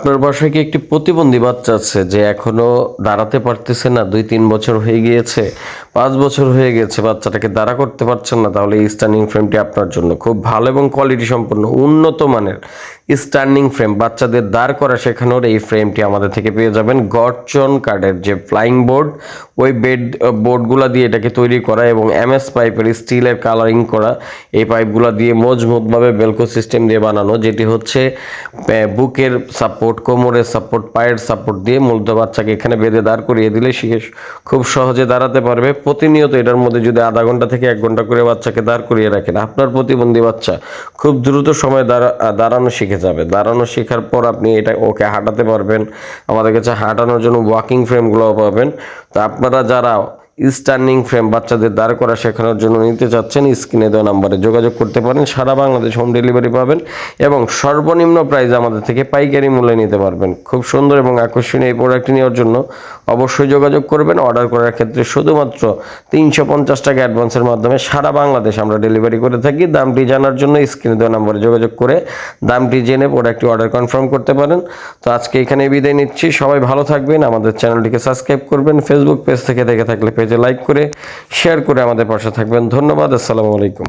আপনার বাসায় কি একটি প্রতিবন্ধী বাচ্চা আছে যে এখনও দাঁড়াতে পারতেছে না, দুই তিন বছর হয়ে গিয়েছে, পাঁচ বছর হয়ে গেছে, বাচ্চাটাকে দাঁড়া করতে পারছেন না, তাহলে এই স্ট্যান্ডিং ফ্রেমটি আপনার জন্য খুব ভালো এবং কোয়ালিটি সম্পন্ন, উন্নত মানের। Standing frame. বাচ্চাদের দাঁড় করা শেখানোর এই ফ্রেমটি আমাদের থেকে পেয়ে যাবেন গর্চন কার্ডের যে ফ্লাইং বোর্ড, ওই বেড বোর্ডগুলো দিয়ে এটাকে তৈরি করা এবং এমএস পাইপের স্টিলের কালারিং করা। এই পাইপগুলো দিয়ে মজবুতভাবে বেলকো সিস্টেম দিয়ে বানানো, যেটি হচ্ছে বুকের সাপোর্ট, কোমরের সাপোর্ট, পায়ের সাপোর্ট দিয়ে মূলত বাচ্চাকে এখানে বেঁধে দাঁড় করিয়ে দিলে সে খুব সহজে দাঁড়াতে পারবে। প্রতিনিয়ত এটার মধ্যে যদি আধা ঘণ্টা থেকে এক ঘণ্টা করে বাচ্চাকে দাঁড় করিয়ে রাখেন, আপনার প্রতিবন্ধী বাচ্চা খুব দ্রুত সময় দাঁড়া দাঁড়ানো শিখে যাবে। দাঁড়ানো শেখার পর আপনি এটা ওকে হাঁটাতে পারবেন। আমাদের কাছে হাঁটানোর জন্য ওয়াকিং ফ্রেমগুলোও পাবেন। তো আপনারা যারা স্ট্যান্ডিং ফ্রেম বাচ্চাদের দাঁড় করা শেখানোর জন্য নিতে চাচ্ছেন। স্ক্রিনে দেওয়া নাম্বারে যোগাযোগ করতে পারেন। সারা বাংলাদেশ হোম ডেলিভারি পাবেন এবং সর্বনিম্ন প্রাইস আমাদের থেকে পাইকারি মূল্যে নিতে পারবেন। খুব সুন্দর এবং আকর্ষণীয় এই প্রোডাক্টটি নেওয়ার জন্য অবশ্যই যোগাযোগ করবেন। অর্ডার করার ক্ষেত্রে শুধুমাত্র তিনশো পঞ্চাশ টাকা অ্যাডভান্সের মাধ্যমে সারা বাংলাদেশ আমরা ডেলিভারি করে থাকি। দামটি জানার জন্য স্ক্রিনে দেওয়া নাম্বারে যোগাযোগ করে দামটি জেনে প্রোডাক্টটি অর্ডার কনফার্ম করতে পারেন। তো আজকে এখানে বিদায় নিচ্ছি। সবাই ভালো থাকবেন। আমাদের চ্যানেলটিকে সাবস্ক্রাইব করবেন। ফেসবুক পেজ থেকে দেখে থাকলে পেজে লাইক করে শেয়ার করে আমাদের পাশে থাকবেন। ধন্যবাদ আসসালামু আলাইকুম।